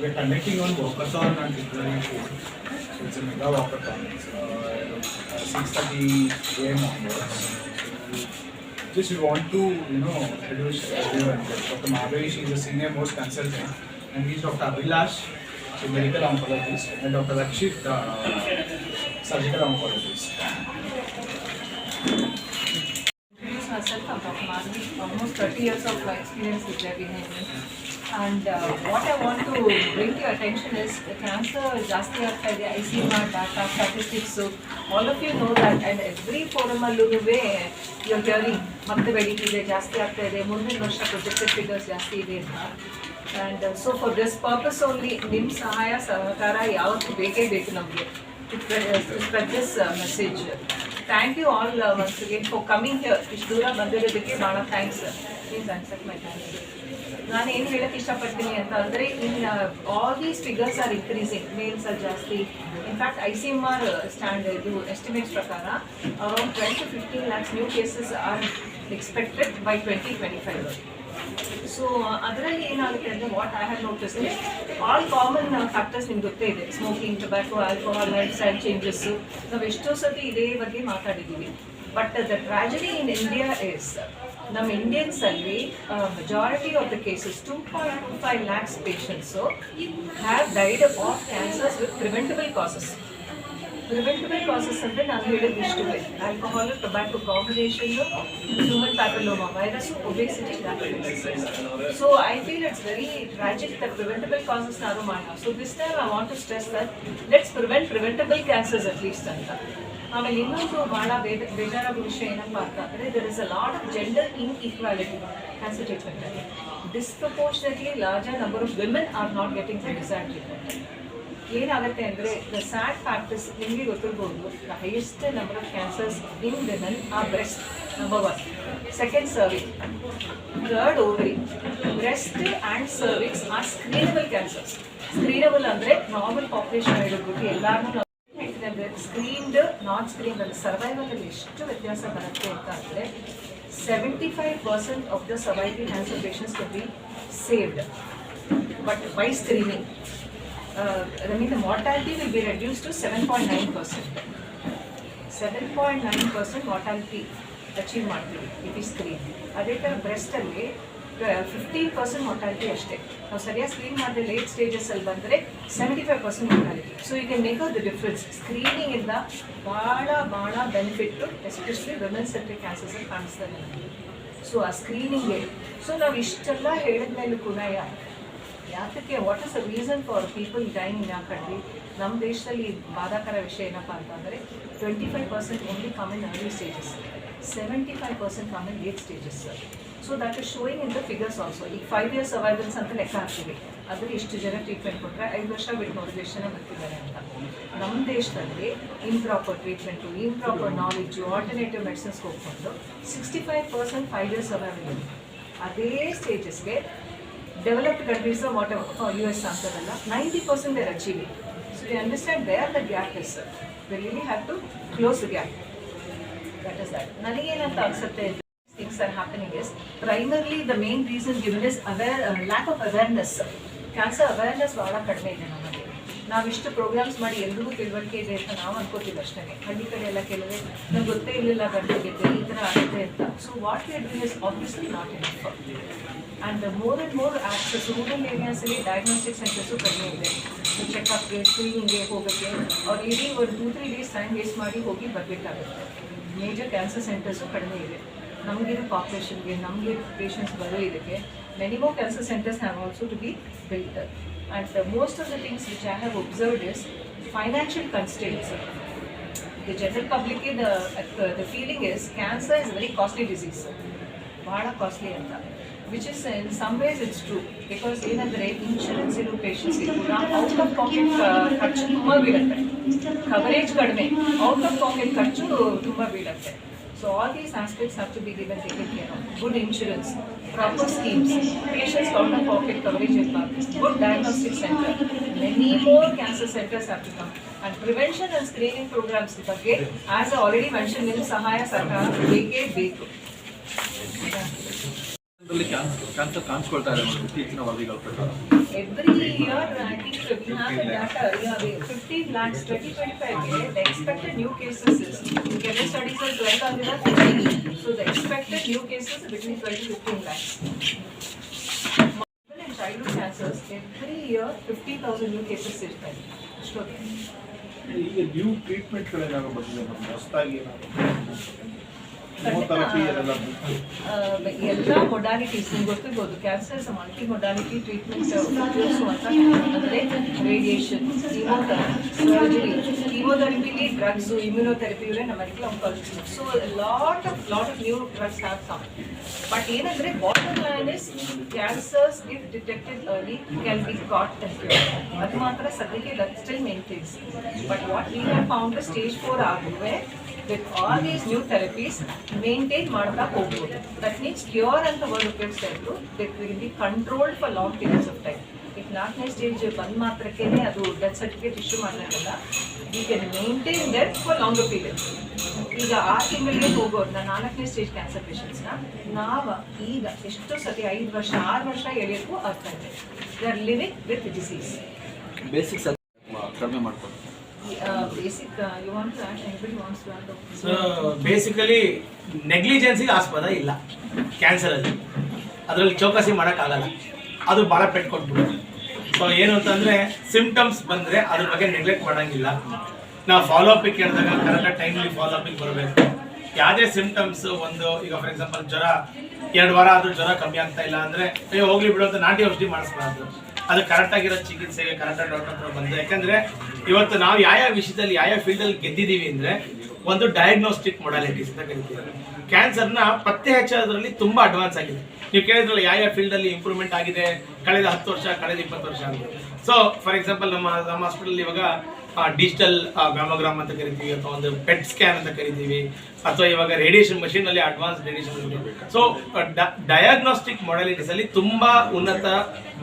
we're conducting one walkathon on February 4th. So it's a mega walkathon. It's uh, 6:30 a.m. onwards. Just we want to, you know, introduce everyone. Dr. Mahavesh is a senior most consultant, and he's Dr. Abhilash, a medical oncologist, and Dr. Rakshit, uh, surgical oncologist. myself. I'm Dr. Madhavi. Almost 30 years of experience is there behind me. And what I I want to bring to is cancer ಜಾಸ್ತಿ ಆಗ್ತಾ ಇದೆ I C M R data statistics all of you know that and every ಫೋರಮಲ್ಲೂ you hearing ಮತ್ತೆ ಬೆಳೀತಿದೆ ಜಾಸ್ತಿ ಆಗ್ತಾ ಇದೆ ಮುಂದಿನ ವರ್ಷ ಪ್ರೊಜೆಕ್ಟೆಡ್ ಫಿಗರ್ಸ್ ಜಾಸ್ತಿ ಇದೆ ಅಂತ. And so for this purpose only ನಿಮ್ಮ ಸಹಾಯ, ಸಹಕಾರ ಯಾವತ್ತೂ ಬೇಕೇ ಬೇಕು ನಮಗೆ. Spread this message thank you all once again for coming here ಇಷ್ಟು ದೂರ ಬಂದಿರೋದಕ್ಕೆ ಭಾಳ thanks please accept my thanks ನಾನು ಏನು ಹೇಳಕ್ಕೆ ಇಷ್ಟಪಡ್ತೀನಿ ಅಂತ ಅಂದರೆ, in all these figures are increasing males ಅಲ್ಲಿ ಜಾಸ್ತಿ. In fact I C M R stand ಇದು ಎಸ್ಟಿಮೇಟ್ಸ್ ಪ್ರಕಾರ around twelve to fifteen lakhs new cases are expected by twenty twenty five so ಅದರಲ್ಲಿ ಏನಾಗುತ್ತೆ ಅಂದರೆ what I have notice all common factors ನಿಮ್ಗೆ ಗೊತ್ತೇ ಇದೆ. Smoking tobacco alcohol lifestyle changes ನಾವು ಎಷ್ಟೋ ಸತಿ ಇದೇ ಬಗ್ಗೆ ಮಾತಾಡಿದ್ದೀವಿ. But the tragedy in India is ನಮ್ಮ ಇಂಡಿಯನ್ಸಲ್ಲಿ majority of the cases two point two five lakhs patients have died of cancers with preventable causes preventable causes ಅಂದರೆ ನಾನು ಹೇಳಿದ ಇಷ್ಟು. Alcohol tobacco combination human papilloma virus obesity so I feel it's very tragic that preventable causes ನಾನು ಮಾಡೋಣ so this time I want to stress that let's prevent preventable cancers at least ಅಂತ. ಆಮೇಲೆ ಇನ್ನೊಂದು ಭಾಳ ಬೇದ ಬೇಜಾರಾಗೋ ವಿಷಯ ಏನಪ್ಪ ಅಂತ ಅಂದರೆ there is a lot of gender inequality cancer ಟ್ರೀಟ್ಮೆಂಟಲ್ಲಿ disproportionately larger number of women are not getting the decide treatment ಏನಾಗುತ್ತೆ ಅಂದರೆ ದ ಸ್ಯಾಡ್ ಫ್ಯಾಕ್ಟರ್ಸ್ ನಿಮಗೆ ಗೊತ್ತಿರ್ಬೋದು the highest number of cancers in women ಆ breast number one second cervix third ovary breast and cervix are screenable cancers screenable ಅಂದರೆ normal population ಹಿಡಿದ್ಬಿಟ್ಟು ಎಲ್ಲರೂ screened non screen ಅಲ್ಲಿ survival ಅಲ್ಲಿ ಎಷ್ಟು ವ್ಯತ್ಯಾಸ ಬರುತ್ತೆ ಅಂತ ಅಂದರೆ seventy five percent of the surviving cancer patients be saved but by screening mortality will be reduce to seven point nine percent seven point nine percent mortality achieve ಮಾಡ್ತೀವಿ it is screen ಅದೇ ಥರ ಬ್ರೆಸ್ಟಲ್ಲಿ fifteen percent mortality ಅಷ್ಟೇ. ನಾವು ಸರಿಯಾಗಿ screen ಮಾಡಿದ್ರೆ late ಸ್ಟೇಜಸಲ್ಲಿ ಬಂದರೆ seventy five percent mortality so you can make the difference ಸ್ಕ್ರೀನಿಂಗಿಂದ ಭಾಳ ಭಾಳ ಬೆನಿಫಿಟ್ಟು ಎಸ್ಪೆಷಲಿ ವುಮೆನ್ ಸೆಂಟ್ರಿಕ್ ಕ್ಯಾನ್ಸರ್ಸಲ್ಲಿ ಕಾಣಿಸ್ತಾ ಇದೆ ನಮಗೆ. ಸೊ ಆ ಸ್ಕ್ರೀನಿಂಗೇ ಸೊ ನಾವು ಇಷ್ಟೆಲ್ಲ ಹೇಳಿದ ಮೇಲೂ ಕೂಡ ಯಾತಕ್ಕೆ what is the reason for people dying in a country ನಮ್ಮ ದೇಶದಲ್ಲಿ ಬಾಧಾಕರ ವಿಷಯ ಏನಪ್ಪ ಅಂತಂದರೆ twenty five percent only come in early stages seventy five percent come in late stages so that is showing in the figures also ಈಗ five years survivals ಅಂತ ಲೆಕ್ಕ ಹಾಕ್ತೀವಿ. ಆದರೆ ಇಷ್ಟು ಜನ ಟ್ರೀಟ್ಮೆಂಟ್ ಕೊಟ್ಟರೆ ಐದು ವರ್ಷ ಬಿಟ್ಟು ಮೂರು ಜನ ಬರ್ತಿದ್ದಾರೆ ಅಂತ. ನಮ್ಮ ದೇಶದಲ್ಲಿ improper treatment improper knowledge alternative medicines ಹೋಗ್ಕೊಂಡು sixty five percent five years survival ಅದೇ ಸ್ಟೇಜಸ್ಗೆ developed countries of whatever, for US ಅಂತಾರಲ್ಲ ninety percent there achieving so we understand where the gap is we really have to close the gap that is that ನನಗೇನಂತ ಅನ್ಸುತ್ತೆ things are happening is primarily the main reason given is aware lack of awareness cancer awareness ಭಾಳ ಕಡಿಮೆ ಇದೆ ನಮಗೆ. ನಾವಿಷ್ಟು programmes ಮಾಡಿ ಎಲ್ರಿಗೂ ತಿಳುವಳಿಕೆ ಇದೆ ಅಂತ ನಾವು ಅನ್ಕೋತೀವಿ ಅಷ್ಟೇ. ಹಳ್ಳಿ ಕಡೆ ಎಲ್ಲ ಕೆಲವೇ ನಮ್ಗೆ ಗೊತ್ತೇ ಇರಲಿಲ್ಲ ಗಂಟೆಗೆ ಈ ಥರ ಆಗುತ್ತೆ ಅಂತ. So what we doing is obviously not enough and more and more access rural ಏರಿಯಾಸಲ್ಲಿ diagnostic centres ಕಡಿಮೆ ಇದೆ ಚೆಕಪ್ಗೆ ಸ್ಕ್ರೀನಿಂಗ್ಗೆ ಹೋಗೋಕ್ಕೆ ಅವ್ರು ಇಡೀ ಒಂದು two three days time waste ಮಾಡಿ ಹೋಗಿ ಬರಬೇಕಾಗುತ್ತೆ ಮೇಜರ್ ಕ್ಯಾನ್ಸರ್ ಸೆಂಟರ್ಸು ಕಡಿಮೆ ಇದೆ ನಮಗಿರೋ ಪಾಪ್ಯುಲೇಷನ್ಗೆ ನಮಗೆ ಪೇಷಂಟ್ಸ್ ಬರೋ ಇದಕ್ಕೆ many more cancer centres have also to be built and most of the things which I have observed is financial constraints the general public the uh, the feeling is cancer is a very costly disease. ಭಾಳ costly ಅಂತ which is in some ways it's true because ಏನಂದರೆ insurance ಇರೋ ಪೇಷಂಟ್ಸ್ಗೆ ಕೂಡ out of packet ಖರ್ಚು ತುಂಬ ಬೀಳುತ್ತೆ coverage ಕಡಿಮೆ ಔಟ್ ಆಫ್ ಪಾಕೆಟ್ ಖರ್ಚು ತುಂಬ ಬೀಳುತ್ತೆ so all these aspects have to be given taken care of good insurance proper schemes patients out of pocket coverage ಇರಬಾರ್ದು good diagnostic centre many more cancer centres have to come and prevention and screening programmes ಬಗ್ಗೆ as already mention ನಿಮ್ಮ ಸಹಾಯ ಸರ್ಕಾರ ಬೇಕೇ ಬೇಕು ಇದರಲ್ಲಿ cancer cancer ಕಾಣಿಸ್ಕೊಳ್ತಾ ಇದೆ madam ಇತ್ತೀಚಿನ ವರದಿಗಳ ಪ್ರಕಾರ Every year, I think we have the data, yeah, we- 15 lakhs, 2025, the expected new cases is, in Kerala studies are 12 ಆಗಿರೋ 15. So the expected new cases are between 12 to 15 lakhs. Mobile and childhood cancers, every year 50,000 new cases ಇರ್ತಾರೆ. ಅಷ್ಟೊಂದು. ಈಗ new ಟ್ರೀಟ್ಮೆಂಟ್ಗಳೇನಾದ್ರು ಬಂದಿದೆ ನಮ್ಗೆ ಹೊಸದಾಗಿ chemotherapy ಅದೆಲ್ಲ ಬಂತು. Uh, ಎಲ್ಲ ಮೊಡಾಲಿಟೀಸ್ ನಿಮ್ಗೆ ಗೊತ್ತಿರ್ಬೋದು ಕ್ಯಾನ್ಸರ್ ಮಲ್ಟಿ ಮೊಡಾಲಿಟಿ ಟ್ರೀಟ್ಮೆಂಟ್ ಉಪಯೋಗಿಸುವಂತ ಅಂದರೆ ರೇಡಿಯೇಷನ್ ಕೀಮೋಥೆರಪಿ ಸರ್ಜರಿ ಕೀಮೋಥೆರಪಿಲಿ ಡ್ರಗ್ಸ್ ಇಮ್ಯುನೋಥೆರಪಿ ಇವರೇ ನಮ್ಮ medical oncology so lot of lot of new drugs have come but ಏನಂದ್ರೆ bottom line is cancers if detected early can be caught and cure ಅದು ಮಾತ್ರ ಸದ್ಯಕ್ಕೆ that still maintains but what we have found stage four ಆಗುವೆ with all these new therapies maintain ಮಾಡ್ತಾ ಹೋಗ್ಬೋದು. That means cure ಅಂತ word ಉಪಯೋಗಿಸ್ತಾ ಇದ್ರು that will be controlled for long periods of time ಈಗ ನಾಲ್ಕನೇ ಸ್ಟೇಜ್ ಬಂದ ಮಾತ್ರಕ್ಕೇ ಅದು death certificate issue ಮಾಡೋಕ್ಕಲ್ಲ you can maintain death for long period ಈಗ ಆರು ತಿಂಗಳಿಗೆ ಹೋಗೋರ್ನ, ನಾಲ್ಕನೇ ಸ್ಟೇಜ್ ಕ್ಯಾನ್ಸರ್ ಪೇಷಂಟ್ಸ್ನ ನಾವು ಈಗ ಎಷ್ಟೋ ಸತಿ ಐದು ವರ್ಷ, ಆರು ವರ್ಷ ಎಳೆಯೋಕ್ಕೂ ಆಗ್ತಾ ಇದೆ. They are living with disease basics ಕಡಿಮೆ ಮಾಡ್ಕೊಂಡು ಸೊ ಬೇಸಿಕಲಿ ನೆಗ್ಲಿಜೆನ್ಸಿಗೆ ಆಸ್ಪದ ಇಲ್ಲ. ಕ್ಯಾನ್ಸರಲ್ಲಿ ಅದರಲ್ಲಿ ಚೌಕಾಸಿ ಮಾಡೋಕ್ಕಾಗಲ್ಲ ಅದು ಭಾಳ ಪೆಟ್ಟು ಕೊಟ್ಬಿಡುತ್ತೆ. ಸೊ ಏನು ಅಂತಂದರೆ ಸಿಮ್ಟಮ್ಸ್ ಬಂದರೆ ಅದ್ರ ಬಗ್ಗೆ ನೆಗ್ಲೆಕ್ಟ್ ಮಾಡೋಂಗಿಲ್ಲ. ನಾವು ಫಾಲೋ ಕೇಳಿದಾಗ ಕರೆಕ್ಟಾಗಿ ಟೈಮ್ಲಿ ಫಾಲೋ ಬರಬೇಕು. ಯಾವುದೇ ಸಿಮ್ಟಮ್ಸ್ ಒಂದು, ಈಗ ಫಾರ್ ಎಕ್ಸಾಂಪಲ್ ಜ್ವರ, ಎರಡು ವಾರ ಆದರೂ ಜ್ವರ ಕಮ್ಮಿ ಆಗ್ತಾ ಇಲ್ಲ ಅಂದರೆ, ಅಯ್ಯೋ ಹೋಗ್ಲಿ ಬಿಡು ನಾಟಿ ಔಷಧಿ ಮಾಡಿಸ್ಬಾರ್ದು. ಅದು ಕರೆಕ್ಟಾಗಿರೋ ಚಿಕಿತ್ಸೆಗೆ ಕರೆಕ್ಟಾಗಿ ಡಾಕ್ಟರ್ ಹತ್ರ ಬಂದು. ಯಾಕಂದರೆ ಇವತ್ತು ನಾವು ಯಾವ ಯಾವ ವಿಷಯದಲ್ಲಿ, ಯಾವ ಫೀಲ್ಡಲ್ಲಿ ಗೆದ್ದಿದ್ದೀವಿ ಅಂದರೆ ಒಂದು ಡಯಾಗ್ನೋಸ್ಟಿಕ್ ಮೊಡಾಲಿಟೀಸ್ ಅಂತ ಕರಿತೀವಿ. ಕ್ಯಾನ್ಸರ್ನ ಪತ್ತೆ ಹಚ್ಚೋದ್ರಲ್ಲಿ ತುಂಬ ಅಡ್ವಾನ್ಸ್ ಆಗಿದೆ. ನೀವು ಕೇಳಿದ್ರಲ್ಲ ಯಾವ ಯಾವ ಫೀಲ್ಡಲ್ಲಿ ಇಂಪ್ರೂವ್ಮೆಂಟ್ ಆಗಿದೆ, ಕಳೆದ ಹತ್ತು ವರ್ಷ, ಕಳೆದ ಇಪ್ಪತ್ತು ವರ್ಷ ಅಂತ. ಸೊ ಫಾರ್ ಎಕ್ಸಾಂಪಲ್ ನಮ್ಮ ನಮ್ಮ ಹಾಸ್ಪಿಟಲ್ ಇವಾಗ ಡಿಜಿಟಲ್ ಮ್ಯಾಮೋಗ್ರಾಮ್ ಅಂತ ಕರಿತೀವಿ, ಅಥವಾ ಒಂದು ಪೆಟ್ ಸ್ಕ್ಯಾನ್ ಅಂತ ಕರಿತೀವಿ, ಅಥವಾ ಇವಾಗ ರೇಡಿಯೇಷನ್ ಮಷೀನ್ ಅಲ್ಲಿ advance radiation so diagnostic modalities ಅಲ್ಲಿ ತುಂಬಾ ಉನ್ನತ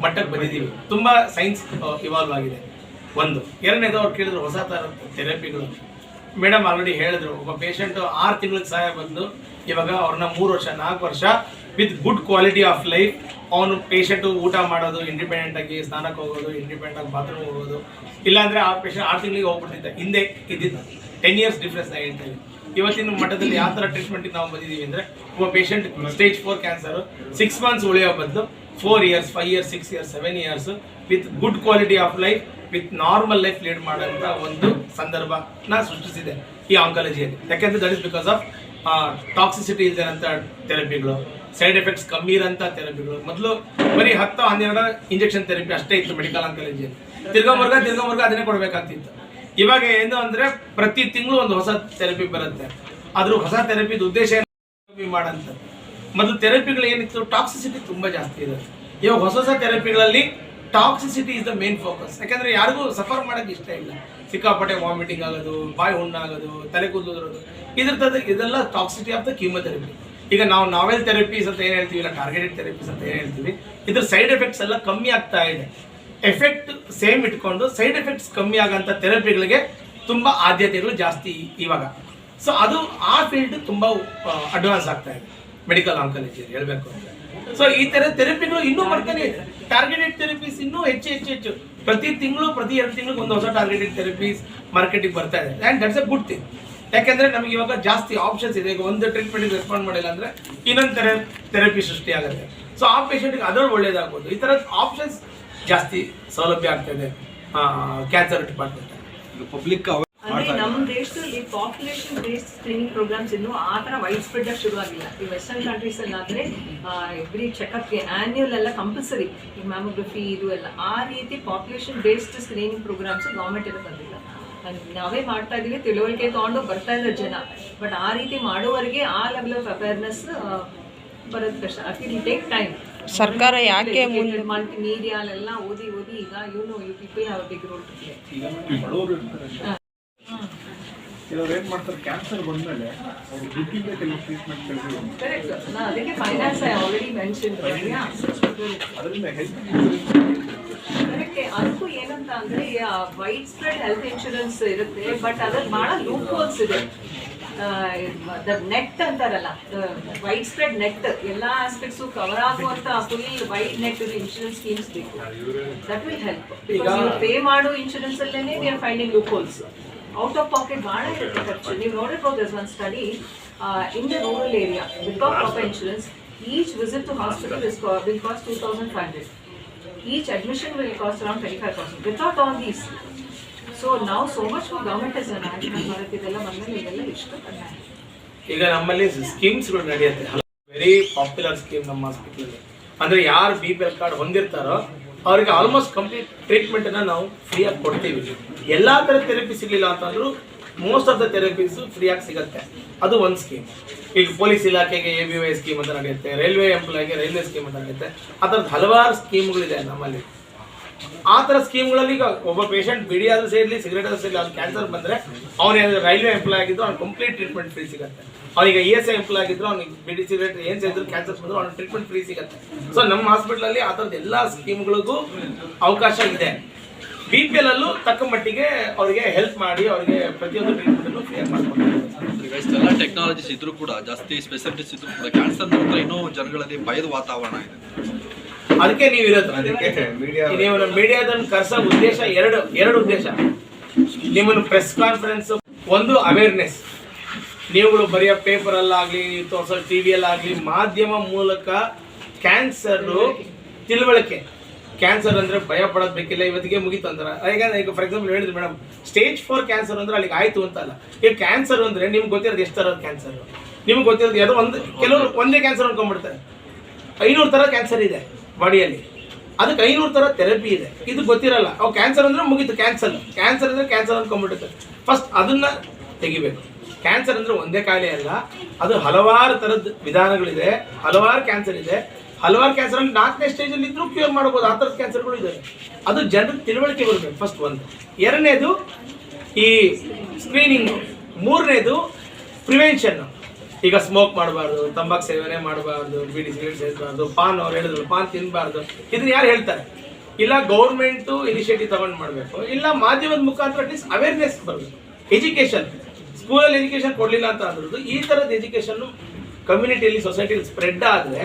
ಮಟ್ಟಕ್ಕೆ ಬಂದಿದ್ದೀವಿ. ತುಂಬಾ ಸೈನ್ಸ್ ಇವಾಲ್ವ್ ಆಗಿದೆ. ಒಂದು. ಎರಡನೇದು ಅವ್ರು ಕೇಳಿದ್ರು ಹೊಸ ಥರ ಥೆರಪಿಗಳು ಮೇಡಮ್ ಆಲ್ರೆಡಿ ಹೇಳಿದ್ರು, ಒಬ್ಬ ಪೇಷಂಟ್ ಆರು ತಿಂಗಳಿಗೆ ಸಹಾಯ ಬಂದು ಇವಾಗ ಅವ್ರನ್ನ ಮೂರು ವರ್ಷ, ನಾಲ್ಕು ವರ್ಷ with good quality of life ಅವನು ಪೇಷಂಟು ಊಟ ಮಾಡೋದು ಇಂಡಿಪೆಂಡೆಂಟ್ ಆಗಿ ಸ್ನಾನಕ್ಕೆ ಹೋಗೋದು ಇಂಡಿಪೆಂಡೆಂಟ್ ಆಗಿ ಬಾತ್ರೂಮ್ ಹೋಗೋದು. ಇಲ್ಲಾಂದ್ರೆ ಆ ಪೇಷಂಟ್ ಆರು ತಿಂಗಳಿಗೆ ಹೋಗ್ಬಿಡ್ತಿದ್ದೆ. ಹಿಂದೆ ಇದ್ದಿದ್ದು. ಟೆನ್ ಇಯರ್ಸ್ ಡಿಫ್ರೆನ್ಸ್ ನಾ ಹೇಳ್ತೀವಿ ಇವತ್ತಿನ ಮಟ್ಟದಲ್ಲಿ ಯಾವ ಥರ ಟ್ರೀಟ್ಮೆಂಟಿಗೆ ನಾವು ಬಂದಿದ್ದೀವಿ ಅಂದರೆ, ಒಬ್ಬ patient stage four cancer six months ಉಳಿಯೋ ಬದಲು four years five years six years seven years with good quality of life with normal life lead ಮಾಡೋಂಥ ಒಂದು ಸಂದರ್ಭನ ಸೃಷ್ಟಿಸಿದೆ ಈ ಆಂಕಾಲಜಿಯಲ್ಲಿ ಯಾಕೆಂದ್ರೆ that is because of toxicity ಇಲ್ಲದಂಥ ಥೆರಪಿಗಳು ಸೈಡ್ ಎಫೆಕ್ಟ್ಸ್ ಕಮ್ಮಿ ಇರೋಂಥ ಥೆರಪಿಗಳು ಮೊದಲು ಬರೀ ಹತ್ತು ಹನ್ನೆರಡು ಇಂಜೆಕ್ಷನ್ ಥೆರಪಿ ಅಷ್ಟೇ ಇತ್ತು ಮೆಡಿಕಲ್ ಆಂಕಾಲಜಿಯಲ್ಲಿ ತಿರ್ಗಮರ್ಗ ತಿರ್ಗಮರ್ಗ ಅದನ್ನೇ ಕೊಡಬೇಕಾಗ್ತಿತ್ತು ಇವಾಗ ಏನು ಅಂದರೆ ಪ್ರತಿ ತಿಂಗಳು ಒಂದು ಹೊಸ ಥೆರಪಿ ಬರುತ್ತೆ. ಆದರೂ ಹೊಸ ಥೆರಪಿದ ಉದ್ದೇಶ ಏನು? ಮಾಡೋಂಥ ಮೊದಲು ಥೆರಪಿಗಳು ಏನಿತ್ತು? ಟಾಕ್ಸಿಸಿಟಿ ತುಂಬ ಜಾಸ್ತಿ ಇರುತ್ತೆ. ಇವಾಗ ಹೊಸ ಹೊಸ ಥೆರಪಿಗಳಲ್ಲಿ toxicity is the main focus ಯಾಕಂದರೆ ಯಾರಿಗೂ ಸಫರ್ ಮಾಡೋಕೆ ಇಷ್ಟ ಇಲ್ಲ. ಸಿಕ್ಕಾಪಟ್ಟೆ ವಾಮಿಟಿಂಗ್ ಆಗೋದು, ಬಾಯಿ ಹುಣ್ಣಾಗೋದು, ತಲೆ ಕೂದಲು ಇದ್ರ ತರ ಇದೆಲ್ಲ ಟಾಕ್ಸಿಟಿ ಆಫ್ ದ ಕೀಮೋಥೆರಪಿ ಈಗ ನಾವು ನಾವೆಲ್ ಥೆರಪೀಸ್ ಅಂತ ಏನು ಹೇಳ್ತೀವಿ, ಇಲ್ಲ ಟಾರ್ಗೆಟೆಡ್ ಥೆರಪೀಸ್ ಅಂತ ಏನು ಹೇಳ್ತೀವಿ, ಇದ್ರ ಸೈಡ್ ಎಫೆಕ್ಟ್ಸ್ ಎಲ್ಲ ಕಮ್ಮಿ ಆಗ್ತಾ ಇದೆ. ಎಫೆಕ್ಟ್ ಸೇಮ್ ಇಟ್ಕೊಂಡು ಸೈಡ್ ಎಫೆಕ್ಟ್ಸ್ ಕಮ್ಮಿ ಆಗಂತ ಥೆರಪಿಗಳಿಗೆ ತುಂಬ ಆದ್ಯತೆಗಳು ಜಾಸ್ತಿ ಇವಾಗ. ಸೊ ಅದು ಆ ಫೀಲ್ಡ್ ತುಂಬ ಅಡ್ವಾನ್ಸ್ ಆಗ್ತಾ ಇದೆ. ಮೆಡಿಕಲ್ ಆಂಕಾಲಜಿ ಹೇಳಬೇಕು ಅಂತ. ಸೊ ಈ ಥರ ಥೆರಪಿಗಳು ಇನ್ನೂ ಬರ್ತಾನೆ ಇದೆ. ಟಾರ್ಗೆಟೆಡ್ ಥೆರಪೀಸ್ ಇನ್ನೂ ಹೆಚ್ಚು ಹೆಚ್ಚು ಹೆಚ್ಚು. ಪ್ರತಿ ತಿಂಗಳು, ಪ್ರತಿ ಎರಡು ತಿಂಗಳು ಒಂದು ಹೊಸ ಟಾರ್ಗೆಟೆಡ್ ಥೆರಪೀಸ್ ಮಾರ್ಕೆಟಿಗೆ ಬರ್ತಾ ಇದೆ. And that's a good thing ಯಾಕೆಂದ್ರೆ ನಮಗೆ ಇವಾಗ ಜಾಸ್ತಿ ಆಪ್ಷನ್ಸ್ ಇದೆ. ಈಗ ಒಂದು ಟ್ರೀಟ್ಮೆಂಟ್ ರೆಸ್ಪಾಂಡ್ ಮಾಡಿಲ್ಲ ಅಂದ್ರೆ ಇನ್ನೊಂದು ಥರ ಥೆರಪಿ ಸೃಷ್ಟಿ ಆಗುತ್ತೆ. ಸೊ ಆ ಪೇಷೆಂಟ್ಗೆ ಅದ್ರಲ್ಲಿ ಒಳ್ಳೇದಾಗ್ಬೋದು. ಈ ಥರದ ಆಪ್ಷನ್ಸ್ ಜಾಸ್ತಿ ಸೌಲಭ್ಯ ಆಗ್ತದೆ ಕ್ಯಾನ್ಸರ್ ಡಿಪಾರ್ಟ್ಮೆಂಟ್ ಪಬ್ಲಿಕ್ ಅಂದ್ರೆ ನಮ್ಮ ದೇಶದಲ್ಲಿ ಪಾಪ್ಯುಲೇಷನ್ ಬೇಸ್ಡ್ ಸ್ಕ್ರೀನಿಂಗ್ ಪ್ರೋಗ್ರಾಮ್ಸ್ ಇನ್ನು ಆ ತರ ವೈಡ್ ಸ್ಪ್ರೆಡ್ ಆಗಿ ಶುರುವಾಗಿಲ್ಲ. ಈ ವೆಸ್ಟರ್ನ್ ಕಂಟ್ರೀಸ್ ಅಲ್ಲಿ ಆದ್ರೆ ಎವ್ರಿ ಚೆಕಪ್ಗೆ ಆನ್ಯುವಲ್ ಎಲ್ಲ ಕಂಪಲ್ಸರಿ ಈ ಮ್ಯಾಮೋಗ್ರಫಿ ಇದು ಎಲ್ಲ. ಆ ರೀತಿ population based screening programs government ಎಲ್ಲ ಬಂದಿಲ್ಲ. ನಾವೇ ಮಾಡ್ತಾ ಇದೀವಿ ತಿಳುವಳಿಕೆ ತಗೊಂಡು ಬರ್ತಾ ಇದ್ದಾರೆ ಜನ. ಬಟ್ ಆ ರೀತಿ ಮಾಡೋವರೆಗೆ ಆ ಲೆವೆಲ್ ಆಫ್ ಅವೇರ್ನೆಸ್ ಬರೋದು ಕಷ್ಟ. ಅಟ್ ಟೇಕ್ ಟೈಮ್ ಸರ್ಕಾರ ಯಾಕೆ ಮುಂದೆ ಮಲ್ಟಿ ಅಲ್ಲೆಲ್ಲ ಓದಿ ಓದಿ ಈಗ ಇವನು you people have big role to play ಈಗ ನಮ್ಗೆ ಬಡವರು ಇರ್ತಾರೆ ಕೆಲವ್ರು ಏನ್ ಮಾಡ್ತಾರೆ ಕ್ಯಾನ್ಸರ್ ಬಂದ್ಮೇಲೆ ಅವ್ರು ದುಡ್ಡಿಂದ ಕೆಲವು ಟ್ರೀಟ್ಮೆಂಟ್ ಅದಕ್ಕೆ ಅದರಿಂದ ಹೆಲ್ತ್ ಏನಂತ ಅಂದ್ರೆ ವೈಡ್ ಸ್ಪ್ರೆಡ್ ಹೆಲ್ತ್ ಇನ್ಶೂರೆನ್ಸ್ ಇರುತ್ತೆ ಬಟ್ ಅದ್ರಲ್ಲಿ ಬಹಳ ಲೂಪ್ ಹೋಲ್ಸ್ ಇದೆ ದ ನೆಟ್ ಅಂತಾರಲ್ಲ ವೈಡ್ ಸ್ಪ್ರೆಡ್ ನೆಟ್ ಎಲ್ಲಾ ಆಸ್ಪೆಕ್ಟ್ಸು ಕವರ್ ಆಗುವಂತ full wide net insurance schemes ಬೇಕು. ದಟ್ ವಿಲ್ ಹೆಲ್ಪ್ ಪೇ ಮಾಡೋ ಇನ್ಶೂರೆನ್ಸ್ ಅಲ್ಲೇನೆ we are finding loopholes out of pocket ಭಾಳ ಇರುತ್ತೆ ಖರ್ಚು. ನೀವು ನೋಡಿರ್ಬೋದು ಒಂದು one study in the rural area without of insurance each visit to hospital is will cost two thousand five hundred each admission will cost around twenty five thousand without all these so ನಾವು so much government is ಇದೆಲ್ಲ ಬಂದಲ್ಲಿ ಇದೆಲ್ಲ ಇಷ್ಟು ಕಡಿಮೆ ಈಗ ನಮ್ಮಲ್ಲಿ ಸ್ಕೀಮ್ಸ್ಗಳು ನಡೆಯುತ್ತೆ. ವೆರಿ ಪಾಪ್ಯುಲರ್ ಸ್ಕೀಮ್ ನಮ್ಮ ಹಾಸ್ಪಿಟಲ್ ಅಂದ್ರೆ ಯಾರು ಬಿ ಪಿ ಎಲ್ ಕಾರ್ಡ್ ಹೊಂದಿರ್ತಾರೋ ಅವರಿಗೆ ಆಲ್ಮೋಸ್ಟ್ ಕಂಪ್ಲೀಟ್ ಟ್ರೀಟ್ಮೆಂಟ್ ಅನ್ನ ನಾವು ಫ್ರೀಯಾಗಿ ಕೊಡ್ತೀವಿ. ಎಲ್ಲಾ ತರ ಥೆರಪಿ ಸಿಗ್ಲಿಲ್ಲ ಅಂತಂದರೂ ಮೋಸ್ಟ್ ಆಫ್ ದ ಥೆರಪೀಸು ಫ್ರೀಯಾಗಿ ಸಿಗುತ್ತೆ. ಅದು ಒಂದು ಸ್ಕೀಮ್ ಈಗ ಪೊಲೀಸ್ ಇಲಾಖೆಗೆ ಎ ಬಿ ವೈ ಸ್ಕೀಮ್ ಅಂತ ನಡೆಯುತ್ತೆ ರೈಲ್ವೆ ಎಂಪ್ಲಾಯ್ಗೆ ರೈಲ್ವೆ ಸ್ಕೀಮ್ ಅಂತ ನಡೆಯುತ್ತೆ. ಆ ಥರದ್ದು ಹಲವಾರು ಸ್ಕೀಮ್ಗಳಿದೆ ನಮ್ಮಲ್ಲಿ. ಆ ಥರ ಸ್ಕೀಮ್ಗಳಲ್ಲಿ ಈಗ ಒಬ್ಬ ಪೇಷಂಟ್ ಬಿಡಿ ಆದ್ರೂ ಸೇರಲಿ ಸಿಗರೇಟ್ ಆದ್ರೂ ಸೇರಲಿ ಅವ್ನು ಕ್ಯಾನ್ಸರ್ ಬಂದರೆ ಅವನು ರೈಲ್ವೆ ಎಂಪ್ಲಾಯ್ ಆಗಿದ್ದು ಅವ್ನು ಕಂಪ್ಲೀಟ್ ಟ್ರೀಟ್ಮೆಂಟ್ ಫ್ರೀ ಸಿಗುತ್ತೆ. ಅವನಿಗೆ ಇ ಎಸ್ ಐ ಎಂಪ್ಲಾಯ್ ಆಗಿದ್ರು ಅವ್ನಿಗೆ ಬಿಡಿ ಸಿಗರೇಟ್ ಏನು ಸೇರಿದ್ರು ಕ್ಯಾನ್ಸರ್ ಬಂದ್ರು ಅವ್ನ ಟ್ರೀಟ್ಮೆಂಟ್ ಫ್ರೀ ಸಿಗುತ್ತೆ. ಸೊ ನಮ್ಮ ಹಾಸ್ಪಿಟ್ಲಲ್ಲಿ ಆ ಎಲ್ಲಾ ಎಲ್ಲ ಸ್ಕೀಮ್ಗಳಿಗೂ ಅವಕಾಶ ಇದೆ. ಬಿ ಪಿ ಎಲ್ ಅಲ್ಲೂ ತಕ್ಕ ಮಟ್ಟಿಗೆ ಅವರಿಗೆ ಹೆಲ್ಪ್ ಮಾಡಿ ಅವರಿಗೆ ಪ್ರತಿಯೊಂದು ಟ್ರೀಟ್ಮೆಂಟ್ ಕ್ಲಿಯರ್ ಎಲ್ಲ ಇಷ್ಟೆಲ್ಲ ಟೆಕ್ನಾಲಜೀಸ್ ಇದ್ರೂ ಕೂಡ, ಜಾಸ್ತಿ ಸ್ಪೆಷಲಿಟೀಸ್ ಇದ್ರೂ ಕೂಡ ಕ್ಯಾನ್ಸರ್ ಇನ್ನೂ ಜನಗಳಲ್ಲಿ ಭಯದ ವಾತಾವರಣ ಇದೆ. ಅದಕ್ಕೆ ನೀವು ಇರೋದು. ನೀವು ಮೀಡಿಯಾದನ್ನು ಕರ್ಸ ಉದ್ದೇಶ ಎರಡು ಎರಡು ಉದ್ದೇಶ. ನಿಮ್ಮನ್ನು ಪ್ರೆಸ್ ಕಾನ್ಫರೆನ್ಸ್ ಒಂದು ಅವೇರ್ನೆಸ್ ನೀವುಗಳು ಬರೆಯೋ ನೀವು ತೋರಿಸೋ ಟಿ ವಿಯಲ್ಲಾಗಲಿ ಮಾಧ್ಯಮ ಮೂಲಕ ಕ್ಯಾನ್ಸರ್ ತಿಳುವಳಿಕೆ. ಕ್ಯಾನ್ಸರ್ ಅಂದ್ರೆ ಭಯ ಪಡೋದು ಬೇಕಿಲ್ಲ ಇವತ್ತಿಗೆ ಮುಗಿತು ಅಂತಾರೆ. ಈಗ ಈಗ ಫಾರ್ ಎಕ್ಸಾಂಪಲ್ ಹೇಳಿದ್ರು ಮೇಡಮ್ ಸ್ಟೇಜ್ ಫೋರ್ ಕ್ಯಾನ್ಸರ್ ಅಂದ್ರೆ ಅಲ್ಲಿಗೆ ಆಯ್ತು ಅಂತ ಅಲ್ಲ. ಈಗ ಕ್ಯಾನ್ಸರ್ ಅಂದ್ರೆ ನಿಮ್ಗೆ ಗೊತ್ತಿರೋದು ಎಷ್ಟು ಥರದ ಕ್ಯಾನ್ಸರ್ ನಿಮ್ಗೆ ಗೊತ್ತಿರೋದು ಯಾವುದೋ ಒಂದು ಕೆಲವರು ಒಂದೇ ಕ್ಯಾನ್ಸರ್ ಅನ್ಕೊಂಡ್ಬಿಡ್ತಾರೆ. ಐನೂರು ಥರ ಕ್ಯಾನ್ಸರ್ ಇದೆ. ಬಾಡಿಯಲ್ಲಿ. ಅದಕ್ಕೆ ಐನೂರು ಥರ ಥೆರಪಿ ಇದೆ. ಇದು ಗೊತ್ತಿರಲ್ಲ. ಅವು ಕ್ಯಾನ್ಸರ್ ಅಂದರೆ ಮುಗೀತು ಕ್ಯಾನ್ಸರ್ ಕ್ಯಾನ್ಸರ್ ಅಂದರೆ ಕ್ಯಾನ್ಸರ್ ಅನ್ಕೊಂಡ್ಬಿಡುತ್ತೆ. ಫಸ್ಟ್ ಅದನ್ನು ತೆಗಿಬೇಕು. ಕ್ಯಾನ್ಸರ್ ಅಂದರೆ ಒಂದೇ ಕಾಯಿಲೆ ಅಲ್ಲ. ಅದು ಹಲವಾರು ಥರದ ವಿಧಾನಗಳಿದೆ. ಹಲವಾರು ಕ್ಯಾನ್ಸರ್ ಇದೆ. ಹಲವಾರು ಕ್ಯಾನ್ಸರ್ ಅಲ್ಲಿ ನಾಲ್ಕನೇ ಸ್ಟೇಜಲ್ಲಿ ಇದ್ರೂ ಕ್ಯೂರ್ ಮಾಡ್ಬೋದು. ಆ ಥರದ ಕ್ಯಾನ್ಸರ್ಗಳು ಇದೆ ಅದು ಜನರಿಗೆ ತಿಳುವಳಿಕೆ ಬರಬೇಕು ಫಸ್ಟ್ ಒಂದು. ಎರಡನೇದು ಈ ಸ್ಕ್ರೀನಿಂಗು ಮೂರನೇದು ಪ್ರಿವೆನ್ಷನ್ ಈಗ ಸ್ಮೋಕ್ ಮಾಡಬಾರ್ದು, ತಂಬಾಕ್ ಸೇವನೆ ಮಾಡಬಾರ್ದು, ಬಿಡಿ ಸಿಗರೇಟ್ ಸೇರಿಸಬಾರ್ದು ಪಾನ್ ಅವ್ರು ಹೇಳಿದ್ರು, ಪಾನ್ ತಿನ್ನಬಾರ್ದು ಇದನ್ನ ಯಾರು ಹೇಳ್ತಾರೆ? ಇಲ್ಲ ಗೌರ್ಮೆಂಟು ಇನಿಷಿಯೇಟಿವ್ ತಗೊಂಡು ಮಾಡಬೇಕು. ಇಲ್ಲ, ಮಾಧ್ಯಮದ ಮುಖಾಂತರ ಅಟ್ಲೀಸ್ಟ್ ಅವೇರ್ನೆಸ್ ಬರಬೇಕು. ಎಜುಕೇಷನ್ ಸ್ಕೂಲಲ್ಲಿ ಎಜುಕೇಷನ್ ಕೊಡಲಿಲ್ಲ ಅಂತ ಅಂದ್ರದ್ದು ಈ ಥರದ ಎಜುಕೇಷನ್ನು ಕಮ್ಯುನಿಟಿಯಲ್ಲಿ ಸೊಸೈಟಿಯಲ್ಲಿ ಸ್ಪ್ರೆಡ್ ಆದರೆ,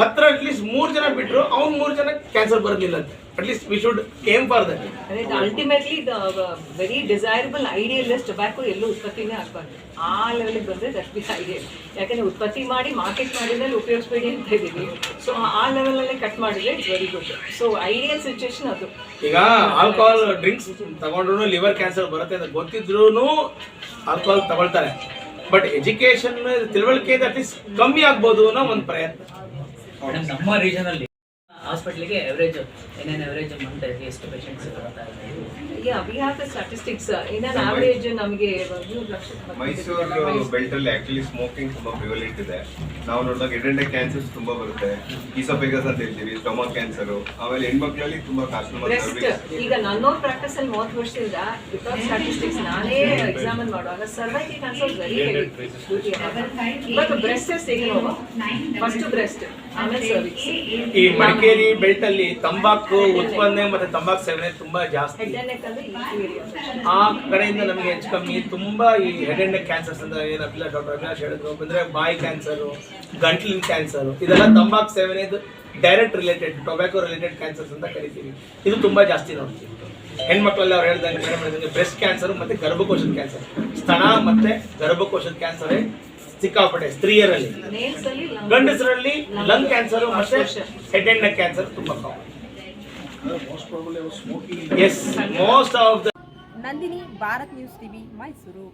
ಹತ್ರ ಅಟ್ಲೀಸ್ಟ್ ಮೂರು ಜನ ಬಿಟ್ಟರು ಅವ್ನು ಮೂರು ಜನ ಕ್ಯಾನ್ಸರ್ ಬರೋದಿಲ್ಲ ಅಂತ. At least we should aim for that ಅದೇ ultimately the very desirable ideal tobacco ಎಲ್ಲೂ ಉತ್ಪತ್ತಿನೇ ಆಗ್ಬಾರ್ದು. ಆ ಲೆವೆಲ್ಗೆ ಬಂದರೆ ದಟ್ ಬಿ ಐಡಿಯಲ್ ಯಾಕಂದ್ರೆ ಉತ್ಪತ್ತಿ ಮಾಡಿ ಮಾರ್ಕೆಟ್ ಮಾಡಿದ್ಮೇಲೆ ಉಪಯೋಗಿಸ್ಬೇಡಿ ಅಂತ ಇದ್ದೀವಿ ಸೊ ಆ ಲೆವೆಲಲ್ಲೇ ಕಟ್ ಮಾಡಿದ್ರೆ it's very good so ideal situation ಅದು. ಈಗ ಆಲ್ಕೋಹಾಲ್ ಡ್ರಿಂಕ್ಸ್ ತಗೊಂಡ್ರು ಲಿವರ್ ಕ್ಯಾನ್ಸರ್ ಬರುತ್ತೆ ಅಂತ ಗೊತ್ತಿದ್ರು ಆಲ್ಕೋಹಾಲ್ ತಗೊಳ್ತಾರೆ. ಬಟ್ ಎಜುಕೇಶನ್ ತಿಳುವಳಿಕೆ ಅಟ್ಲೀಸ್ಟ್ ಕಮ್ಮಿ ಆಗ್ಬೋದು ಅನ್ನೋ ಒಂದು ಪ್ರಯತ್ನ. ಮೇಡಮ್ ನಮ್ಮ ರೀಜನಲ್ಲಿ ಹಾಸ್ಪಿಟ್ಲಿಗೆ ಎವರೇಜ್ ಏನೇನು ಎವರೇಜ್ ಮಂತ್ ಎಷ್ಟು ಪೇಷಂಟ್ಸ್ ಬರ್ತಾ ಇದೆ yeah we have the statistics in an average ನಮಗೆ ಮೈಸೂರು ಬೆಲ್ಟ್ ಅಲ್ಲಿ ಆಕ್ಚುಲಿ ಸ್ಮೋಕಿಂಗ್ ತುಂಬಾ ಪ್ರಿವಲೆಂಟ್ ಇದೆ. ನಾವು ನೋಡಿದಾಗ ಎಡೆಂಡೆ ಕ್ಯಾನ್ಸರ್ಸ್ ತುಂಬಾ ಬರುತ್ತೆ. ಈಸೋಫೆಗಸ್ ಅಂತ ಹೇಳ್ತೀವಿ ಸ್ಟೊಮಕ್ ಕ್ಯಾನ್ಸರ್ ಆಮೇಲೆ ಹೆಣ್ಮಕ್ಳಲ್ಲಿ ತುಂಬಾ ಕಾಸ್ಟ್ ಈಗ ನನ್ನೋರ್ ಪ್ರಾಕ್ಟೀಸ್ ಅಲ್ಲಿ ಮೂವತ್ತು ವರ್ಷದಿಂದ ವಿತೌಟ್ ಸ್ಟಾಟಿಸ್ಟಿಕ್ಸ್ ನಾನೇ ಎಕ್ಸಾಮಿನ್ ಮಾಡುವಾಗ cervical cancer very but breast first breast ಈ ಮಡಿಕೇರಿ ಬೆಲ್ಟ್ ಅಲ್ಲಿ ತಂಬಾಕು ಉತ್ಪನ್ನ ಮತ್ತೆ ತಂಬಾಕು ಸೇವನೆ ತುಂಬಾ ಜಾಸ್ತಿ. ಆ ಕಡೆಯಿಂದ ನಮಗೆ ಹೆಚ್ಚು ಕಮ್ಮಿ, ತುಂಬ ಈ ಹೆಡ್ ಅಂಡ್ ಕ್ಯಾನ್ಸರ್ಸ್ ಅಂತ ಏನು ಅಭಿಲಾಷ್ ಡಾಕ್ಟರ್ ಅಭಿಲಾಷ್ ಹೇಳಿದ್ರು ಅಂದ್ರೆ ಬಾಯಿ ಕ್ಯಾನ್ಸರು ಗಂಟ್ಲಿನ ಕ್ಯಾನ್ಸರು ಇದೆಲ್ಲ ತಂಬಾಕು ಸೇವನೆ direct related tobacco related cancers ಅಂತ ಕರಿತೀವಿ. ಇದು ತುಂಬಾ ಜಾಸ್ತಿ ನೋಡ್ತೀವಿ ಹೆಣ್ಮಕ್ಳಲ್ಲಿ ಅವ್ರು ಹೇಳ್ದಂಗೆ ಮೇಡಮ್ ಬ್ರೆಸ್ಟ್ ಕ್ಯಾನ್ಸರ್ ಮತ್ತೆ ಗರ್ಭಕೋಶದ ಕ್ಯಾನ್ಸರ್ ಸ್ತನ ಮತ್ತೆ ಗರ್ಭಕೋಶದ ಕ್ಯಾನ್ಸರ್ ಸಿಕ್ಕಾಪಟ್ಟೆ ಸ್ತ್ರೀಯರಲ್ಲಿ. ಗಂಡಸರಲ್ಲಿ ಲಂಗ್ ಕ್ಯಾನ್ಸರ್ ಮತ್ತೆ ಹೆಡ್ ಅಂಡ್ ನೆಕ್ ಕ್ಯಾನ್ಸರ್ ತುಂಬಾ common most probably smoking is most of the Nandini Bharat news TV Mysuru